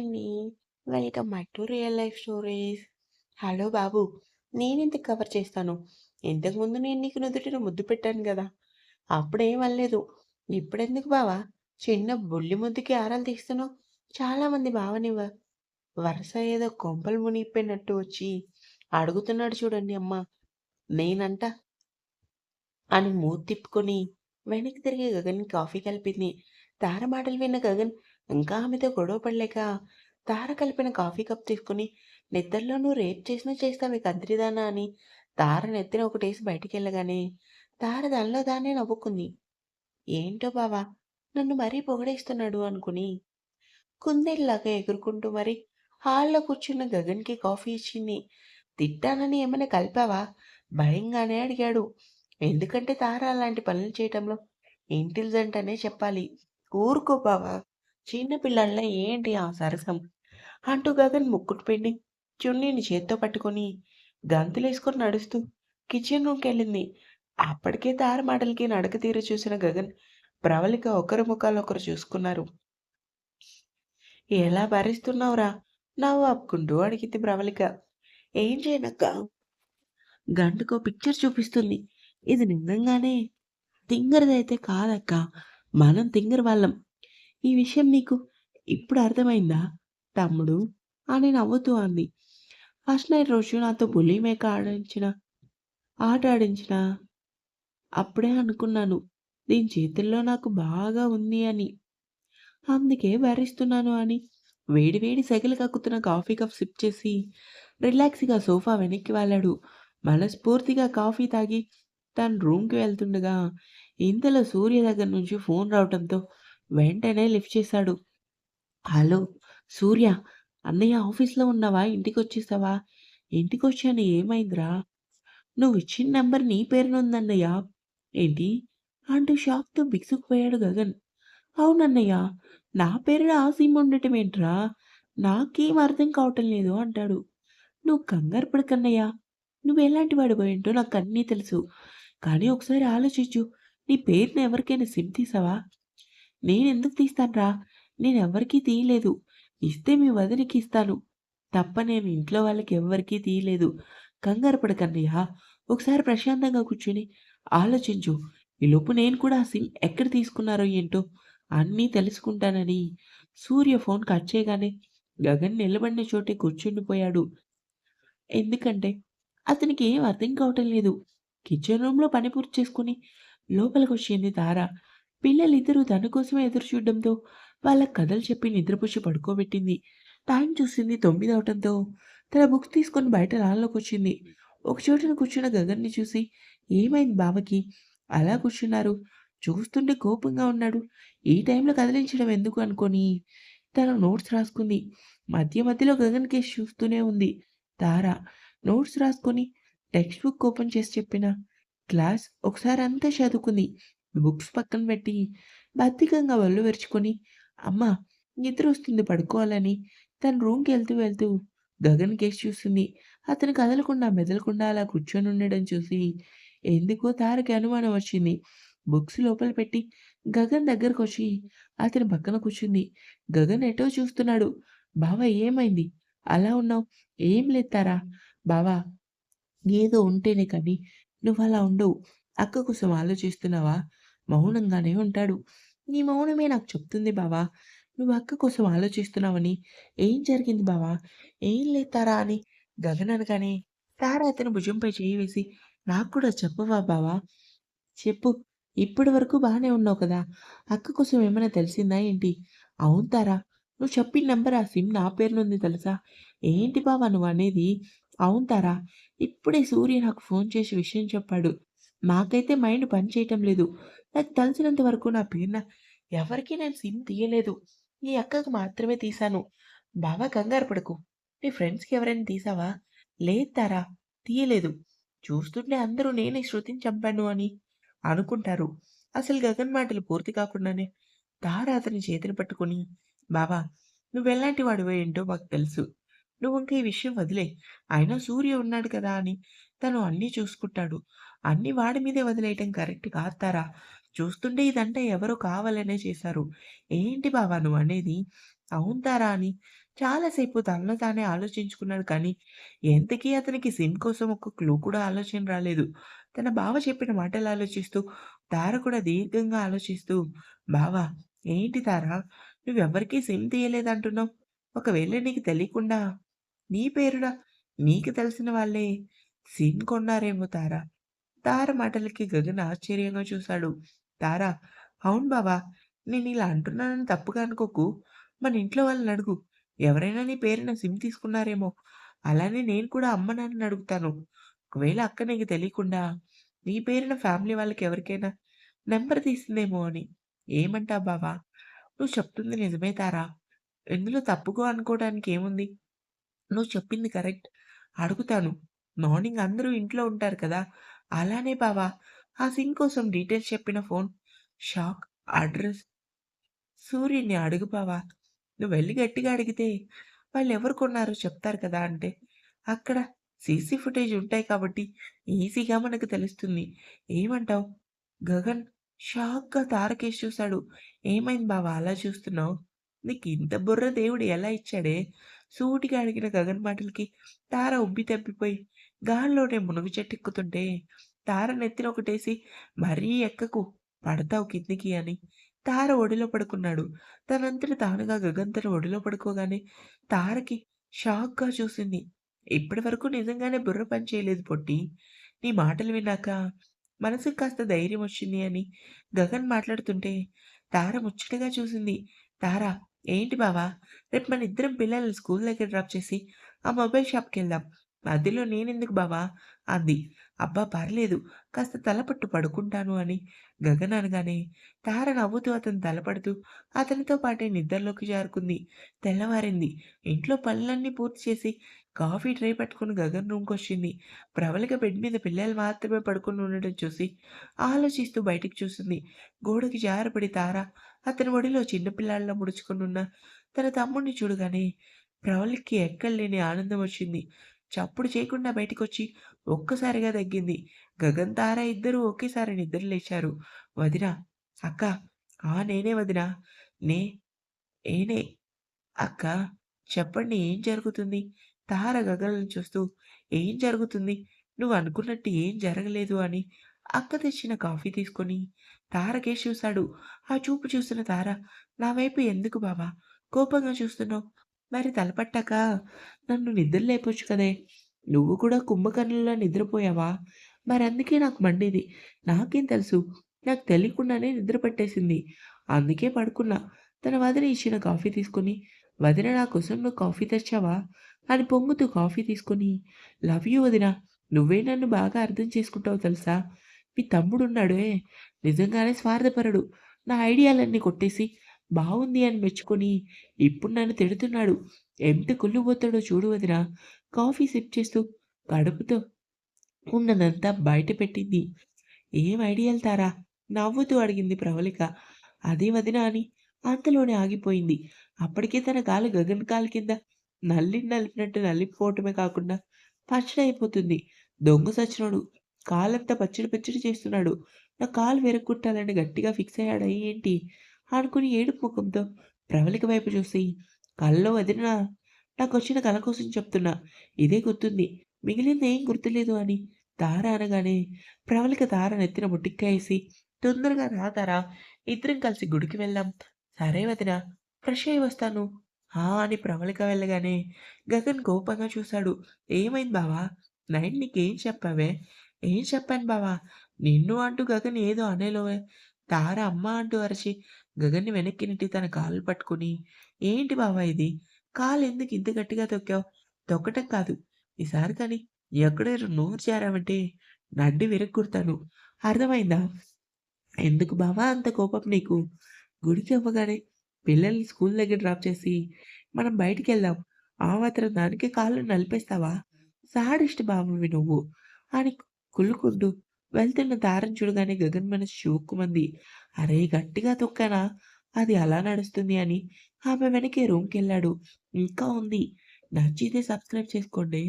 అండి. Welcome back to real life stories. Hello బాబు! నేనెందుకు cover చేస్తాను? ఇంతకుముందు నేను నీకు నుదుటిన ముద్దు పెట్టాను కదా అప్పుడేం అనలేదు. ఇప్పుడెందుకు బావా చిన్న బుల్లి ముద్దుకి ఆరాలు తీస్తున్నావు? చాలామంది బావని వరుస ఏదో కొంపలు మునిగిపోయినట్టు వచ్చి అడుగుతున్నాడు చూడండి అమ్మ. నేనంట అని మూతి తిప్పుకొని వెనక్కి తిరిగి గగన్ కాఫీ కలిపింది. తారమాటలు విన్న గగన్ ఇంకా ఆమెతో గొడవ పడలేక తార కలిపిన కాఫీ కప్ తీసుకుని నిద్రలో నువ్వు రేప్ చేసినా చేస్తావే కంత్రిదానా అని తార నెత్తిన ఒకటేసి బయటికి వెళ్ళగానే తార దానిలో దాన్నే నవ్వుకుంది. ఏంటో బావా! నన్ను మరీ పొగడేస్తున్నాడు అనుకుని కుందేళ్ళలాగా ఎగురుకుంటూ మరి హాల్‌లో కూర్చున్న గగన్‌కి కాఫీ ఇచ్చింది. తిట్టానని ఏమైనా కలిపావా? భయంగానే అడిగాడు. ఎందుకంటే తార అలాంటి పనులు చేయటంలో ఇంటెలిజెంట్ అనే చెప్పాలి. ఊరుకో బావా! చిన్న పిల్లల్లా ఏంటి ఆ సరసం? అంటూ గగన్ ముక్కుడు పిండి చున్నీని చేత్తో పట్టుకొని గంతులేసుకొని నడుస్తూ కిచెన్ రూమ్‌కెళ్ళింది. అప్పటికే తార మాటలకి నడక తీరు చూసిన గగన్, ప్రవళిక ఒకరి ముఖాలు ఒకరు చూసుకున్నారు. ఎలా భరిస్తున్నావురా? నవ్వు ఆపుకుంటూ అడిగింది ప్రవళిక. ఏం చేయనక్క గంటకో పిక్చర్ చూపిస్తుంది. ఇది నిజంగానే తింగరదైతే కాదక్కా. మనం తింగర వాళ్ళం. ఈ విషయం నీకు ఇప్పుడు అర్థమైందా తమ్ముడు? అని నవ్వుతూ అంది. ఫస్ట్ నైట్ రోజు నాతో బుల్లి మేక ఆడించిన ఆట ఆడించిన అప్పుడే అనుకున్నాను. దీని చేతుల్లో నాకు బాగా ఉంది అని. అందుకే భరిస్తున్నాను అని వేడి వేడి సెగలు కక్కుతున్న కాఫీ కప్ సిప్ చేసి రిలాక్స్‌గా సోఫా వెనక్కి వెళ్ళాడు మనస్ఫూర్తిగా కాఫీ తాగి తన రూమ్‌కి వెళ్తుండగా ఇంతలో సూర్య దగ్గర నుంచి ఫోన్ రావటంతో వెంటనే లిఫ్ట్ చేశాడు. హలో! సూర్య అన్నయ్య ఆఫీస్‌లో ఉన్నావా? ఇంటికి వచ్చేసావా ఇంటికి వచ్చాను ఏమైందిరా? నువ్వు ఇచ్చిన నంబర్ నీ పేరున ఉందన్నయ్య. ఏంటి? అంటూ షాక్‌తో బిగుసుకుపోయాడు గగన్. అవునన్నయ్య. నా పేరున ఆ సిమ్ ఉండటం ఏంట్రా? నాకేం అర్థం కావటం లేదు అంటాడు. నువ్వు కంగారు పడకన్నయ్య. నువ్వెలాంటి పోయింటో నాకు అన్నీ తెలుసు. కానీ ఒకసారి ఆలోచించు. నీ పేరున ఎవరికైనా సిమ్ తీసావా? నేనెందుకు తీస్తానురా? నేనెవ్వరికీ తీయలేదు. ఇస్తే మీ వదినకి ఇస్తాను. తప్ప నేను ఇంట్లో వాళ్ళకి ఎవ్వరికీ తీయలేదు. కంగారు పడకన్నయ్య. ఒకసారి ప్రశాంతంగా కూర్చొని ఆలోచించు. ఈలోపు నేను కూడా ఆ సిమ్ ఎక్కడ తీసుకున్నారో ఏంటో అన్నీ తెలుసుకుంటానని సూర్య ఫోన్ కట్ చేయగానే గగన్ నిలబడిన చోటే కూర్చుండిపోయాడు. ఎందుకంటే అతనికి ఏం అర్థం కావటం లేదు. కిచెన్ రూమ్‌లో పని పూర్తి లోపలకి వచ్చింది తారా పిల్లలిద్దరూ తన కోసమే ఎదురు చూడడంతో వాళ్ళ కథలు చెప్పి నిద్రపుచ్చి పడుకోబెట్టింది. టైం చూసింది తొమ్మిది అవటంతో తన బుక్స్ తీసుకొని బయట లాన్‌లోకొచ్చింది. ఒక చోటున కూర్చున్న గగన్‌ని చూసి ఏమైంది బావకి? అలా కూర్చున్నారు? చూస్తుంటే కోపంగా ఉన్నాడు. ఈ టైంలో కదిలించడం ఎందుకు అనుకోని తన నోట్స్ రాసుకుంది. మధ్య మధ్యలో గగన్ కేసు చూస్తూనే ఉంది తార. నోట్స్ రాసుకొని టెక్స్ట్ బుక్ ఓపెన్ చేసి చెప్పిన క్లాస్ ఒకసారి అంతా చదువుకుంది. బుక్స్ పక్కన పెట్టి బద్దెకంగా వల్లు పెరుచుకొని విరుచుకొని నిద్ర వస్తుంది పడుకోవాలని తన రూమ్‌కి వెళ్తూ వెళ్తూ గగన్ కేసి చూస్తుంది. అతను కదలకుండా మెదలకుండా అలా కూర్చొని ఉండడం చూసి ఎందుకో తారకి అనుమానం వచ్చింది. బుక్స్ లోపల పెట్టి గగన్ దగ్గరకు వచ్చి అతని పక్కన కూర్చుంది. గగన్ ఎటో చూస్తున్నాడు. బావా ఏమైంది? అలా ఉన్నావు? ఏం లేదు తారా. బావా! ఏదో ఉంటేనే కానీ నువ్వు అలా ఉండవు. అక్క కోసం ఆలోచిస్తున్నావా? మౌనంగానే ఉంటాడు. నీ మౌనమే నాకు చెప్తుంది బావా! నువ్వు అక్క కోసం ఆలోచిస్తున్నావని. ఏం జరిగింది బావా? ఏం లేతారా అని గగన్ అనగానే తారా అతని భుజంపై చేయి వేసి నాకు కూడా చెప్పవా బావా? చెప్పు. ఇప్పటి వరకు బాగానే ఉన్నావు కదా! అక్క కోసం ఏమైనా తెలిసిందా ఏంటి? అవును తారా! నువ్వు చెప్పిన నెంబర్ ఆ సిమ్ నా పేరునుంది తెలుసా? ఏంటి బావా నువ్వనేది? అవును తారా! ఇప్పుడే సూర్య నాకు ఫోన్ చేసి విషయం చెప్పాడు. మాకైతే మైండ్ పని చేయటం లేదు. నాకు తెలిసినంత వరకు నా పేరున ఎవరికీ నేను సిమ్ తీయలేదు. ఈ అక్కకి మాత్రమే తీశాను. బావా కంగారు పడకు. నీ ఫ్రెండ్స్‌కి ఎవరైనా తీసావా లేదు తారా! తీయలేదు. చూస్తుంటే అందరూ నేనే శృతిని చంపాను అని అనుకుంటారు. అసలు గగన్ మాటలు పూర్తి కాకుండానే తార అతని చేతిని పట్టుకొని బావా! నువ్వెలాంటి వాడివో ఏంటో మాకు తెలుసు. నువ్వు ఇంకా ఈ విషయం వదిలే అయినా సూర్య ఉన్నాడు కదా అని తను అన్నీ చూసుకుంటాడు. అన్ని వాడి మీదే వదిలేయటం కరెక్ట్ కాదు తారా! చూస్తుంటే ఇదంతా ఎవరో కావాలనే చేశారు. ఏంటి బావా నువ్వనేది? అవును తారా అని చాలాసేపు తనలో తానే ఆలోచించుకున్నాడు కానీ, ఎంతకీ అతనికి సిమ్ కోసం ఒక క్లూ కూడా ఆలోచన రాలేదు. తన బావ చెప్పిన మాటలు ఆలోచిస్తూ, తార కూడా దీర్ఘంగా ఆలోచిస్తూ, బావా ఏంటి తారా నువ్వెవరికీ సిమ్ తీయలేదంటున్నావు? ఒకవేళ నీకు తెలియకుండా నీ పేరున నీకు తెలిసిన వాళ్ళే సిమ్ కొన్నారేమో తారా?" తార మాటలకి గగన్ ఆశ్చర్యంగా చూశాడు. "తార అవును బావా నేను ఇలా అంటున్నానని తప్పుగా అనుకోకు. మన ఇంట్లో వాళ్ళని అడుగు ఎవరైనా నీ పేరున సిమ్ తీసుకున్నారేమో! అలానే నేను కూడా అమ్మ, నాన్నని అడుగుతాను. ఒకవేళ అక్క నీకు తెలియకుండా నీ పేరున ఫ్యామిలీ వాళ్ళకి ఎవరికైనా నెంబర్ తీసిందేమో అని. ఏమంటా బావా నువ్వు చెప్తుంది నిజమే తారా! ఇందులో తప్పుకో అనుకోవడానికి ఏముంది? నువ్వు చెప్పింది కరెక్ట్. అడుగుతాను. మార్నింగ్ అందరూ ఇంట్లో ఉంటారు కదా! అలానే బావా ఆ సిమ్ కోసం డీటెయిల్స్ చెప్పిన ఫోన్, షాక్, అడ్రస్ సూర్యుని అడుగు బావా నువ్వు వెళ్ళి గట్టిగా అడిగితే వాళ్ళు ఎవరు కొన్నారో చెప్తారు కదా! అంటే, అక్కడ సీసీ ఫుటేజ్ ఉంటాయి కాబట్టి ఈజీగా మనకు తెలుస్తుంది. ఏమంటావు? గగన్ షాక్‌గా తారకేష్ చూసాడు. ఏమైంది బావా అలా చూస్తున్నావు? నీకు ఇంత బుర్ర దేవుడు ఎలా ఇచ్చాడే? సూటిగా అడిగిన గగన్ మాటలకి తార ఉబ్బి తబ్బిపోయి గాల్లోనే మునుగు చెట్టెక్కుతుంటే, తార నెత్తిన ఒకటేసి మరీ ఎక్కకు పడతావు కిందికి అని తార ఒడిలో పడుకున్నాడు. తనంతటి తానుగా గగన్ ఒడిలో పడుకోగానే తారకి షాక్‌గా చూసింది. ఇప్పటి వరకు నిజంగానే బుర్ర పని చేయలేదు పొట్టి. నీ మాటలు విన్నాక మనసుకు కాస్త ధైర్యం వచ్చింది అని గగన్ మాట్లాడుతుంటే తార ముచ్చటగా చూసింది. తార ఏంటి బావా రేపు మనిద్దరం పిల్లల్ని స్కూల్ దగ్గర డ్రాప్ చేసి ఆ మొబైల్ షాప్కి వెళ్దాం మధ్యలో నేనెందుకు బావ అంది. అబ్బా! పర్లేదు కాస్త తలపట్టు పడుకుంటాను అని గగన్ అనగానే తార నవ్వుతూ అతను తలపడుతూ అతనితో పాటే నిద్రలోకి జారుకుంది. తెల్లవారింది. ఇంట్లో పనులన్నీ పూర్తి చేసి కాఫీ ట్రే పట్టుకుని గగన్ రూమ్‌కొచ్చింది. ప్రబలిక బెడ్ మీద పిల్లలు మాత్రమే పడుకుని ఉండడం చూసి ఆలోచిస్తూ బయటికి చూసింది. గోడకి జారపడి తార అతని ఒడిలో చిన్న పిల్లాడిలా ముడుచుకొనున్న తన తమ్ముడిని చూడగానే ప్రవళికకి ఎక్కడలేని ఆనందం వచ్చింది. చప్పుడు చేయకుండా బయటికొచ్చి ఒక్కసారిగా తగ్గింది గగన్, తార ఇద్దరూ ఒకేసారి నిద్ర లేచారు. వదినా, అక్కా! ఆ! నేనే వదినా. నే నేనే. అక్కా! చెప్పండి ఏం జరుగుతుంది? తార గగలను చూస్తూ ఏం జరుగుతుంది? నువ్వు అనుకున్నట్టు ఏం జరగలేదు అని అక్క తెచ్చిన కాఫీ తీసుకొని తారకే చూశాడు. ఆ చూపు చూసిన తార నా వైపు ఎందుకు బాబా కోపంగా చూస్తున్నావు? మరి తలపట్టాక నన్ను నిద్ర లేపొచ్చు కదే! నువ్వు కూడా కుంభకర్ణుల్లో నిద్రపోయావా? మరి అందుకే నాకు మండేది. నాకేం తెలుసు? నాకు తెలియకుండానే నిద్ర పట్టేసింది. అందుకే పడుకున్నా. తన వదిన ఇచ్చిన కాఫీ తీసుకొని, వదిన నా కోసం నువ్వు కాఫీ తెచ్చావా? అని పొంగుతూ కాఫీ తీసుకొని, లవ్ యూ వదినా. నువ్వే నన్ను బాగా అర్థం చేసుకుంటావు తెలుసా? మీ తమ్ముడున్నాడే నిజంగానే స్వార్థపరుడు. నా ఐడియాలన్నీ కొట్టేసి, బాగుంది అని మెచ్చుకొని, ఇప్పుడు నన్ను తిడుతున్నాడు. ఎంత కుళ్ళిపోతాడో చూడు వదినా. కాఫీ సిప్ చేస్తూ కడుపుతో ఉన్నదంతా బయట పెట్టింది. ఏం ఐడియాలు తారా? నవ్వుతూ అడిగింది ప్రవళిక. అదే వదినా అని అంతలోనే ఆగిపోయింది. అప్పటికే తన కాలు గగన్ కాలు కింద నల్లి నలిపినట్టు నలిపిపోవటమే కాకుండా పచ్చడైపోతుంది. దొంగ సచ్చినోడు. కాలంతా పచ్చడి పచ్చడి చేస్తున్నాడు. నా కాలు విరగ్గొట్టాలని గట్టిగా ఫిక్స్ అయ్యాడు ఏంటి? అనుకుని ఏడుపు ముఖంతో ప్రవళిక వైపు చూసి కళ్ళలో వదిలినా నాకు వచ్చిన కల కోసం చెప్తున్నా. ఇదే గుర్తుంది. మిగిలిందేం గుర్తులేదు అని తార అనగానే ప్రవళిక తార నెత్తిన ముటిక్కాయేసి తొందరగా రా తారా ఇద్దరం కలిసి గుడికి వెళ్దాం. సరే వదినా ఫ్రెష్ అయ్యి వస్తాను. ఆ! అని ప్రవళిక వెళ్ళగానే గగన్ కోపంగా చూశాడు. ఏమైంది బావా? నైన్ నీకేం చెప్పావే? ఏం చెప్పాను బావా? నిన్ను అంటూ గగన్ ఏదో అనేలోవే తార అమ్మ అంటూ అరిచి గగన్‌ని వెనక్కి నెట్టి తన కాళ్ళు పట్టుకుని ఏంటి బావా ఇది? కాలెందుకు ఇంత గట్టిగా తొక్కావు? తొక్కటం కాదు. ఈసారి కానీ ఎక్కడైనా నోరు చేరావంటే నడ్డి విరగ్గుడతాను అర్థమైందా? ఎందుకు బావా అంత కోపం నీకు? గుడికి అవ్వగానే పిల్లల్ని స్కూల్ దగ్గర డ్రాప్ చేసి మనం బయటికెళ్దాం. ఆ మాత్రం దానికే కాళ్ళు నలిపేస్తావా? శాడిస్ట్ బావవి నువ్వు అని కుళ్ళుకుంటూ వెళ్తున్న దారం చూడగానే గగన్ మనసు మంది అరే గట్టిగా తొక్కానా? అది అలా నడుస్తుంది అని ఆమె వెనకే రూమ్కి వెళ్ళాడు ఇంకా ఉంది. నచ్చితే సబ్స్క్రైబ్ చేసుకోండి.